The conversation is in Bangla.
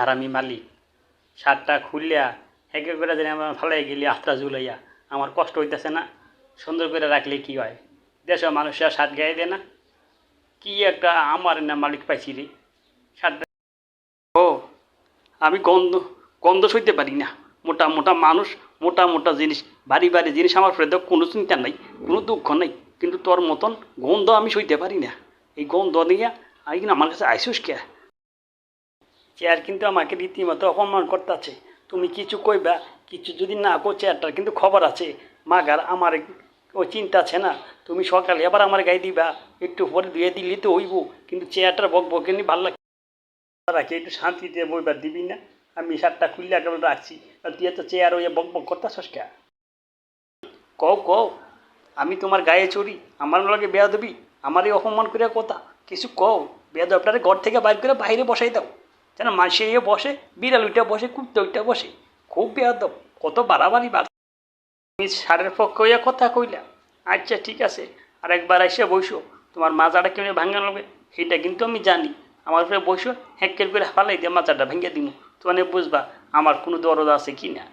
হারামি মালিক। শার্টটা খুললিয়া হেকে করে যেন আমার ফালাই গেলি আস্তা ঝুলাইয়া। আমার কষ্ট হইতেছে না, সুন্দর করে রাখলে কি হয়? দেশের মানুষরা শার্ট গায়ে দেয় না। কি একটা আমার না মালিক পাইছি রে। শার্টটা ও, আমি গন্ধ গন্ধ সইতে পারি না। মোটা মোটা মানুষ, মোটা মোটা জিনিস, ভারী ভারী জিনিস আমার ফ্রেদে কোনো চিন্তা নাই, কোনো দুঃখ নাই। কিন্তু তোর মতন গন্ধ আমি সইতে পারি না। এই গন্ধ নিয়ে আমি আমার কাছে আইসুস কে? চেয়ার কিন্তু আমাকে রীতিমতো অপমান করতেছে। তুমি কিছু কইবা, কিছু যদি না কো চেয়ারটার কিন্তু খবর আছে। মাগার আমার ও চিন্তা আছে না। তুমি সকালে আবার আমার গায়ে দিবা, একটু পরে ধুয়ে দিলি তো হইব। কিন্তু চেয়ারটার বক বকে নি ভালো লাগে রাখি একটু শান্তিতে বইবার দিবি না? আমি শার্টটা খুললে একেবারে রাখছি। আর তুই তো চেয়ার ওই বক বক করতেছস কে? কও কও। আমি তোমার গায়ে চড়ি। আমার লগে বেয়া দেবি আমার এই অপমান করিয়া কথা। কিছু কও। বেয়া দবটারে ঘর থেকে বাইর করে বাইরে বসাই দাও। যেন মাসে এ বসে, বিড়াল ওইটা বসে, কুত্তে ওইটা বসে। খুব বেয়াদব, কত বাড়াবাড়ি বাড় তুমি সারের পক্ষে হইয়া কথা কইলা আচ্ছা ঠিক আছে আর একবার এসে বইসো, তোমার মাজাটা কেমনি ভাঙা লাগবে? সেটা কিন্তু আমি জানি। আমার উপরে বসো হ্যাকের করে ফালাই দিয়ে মাজাটা ভেঙে দিব তোমার বুঝবা, আমার কোনো দরদ আছে কি না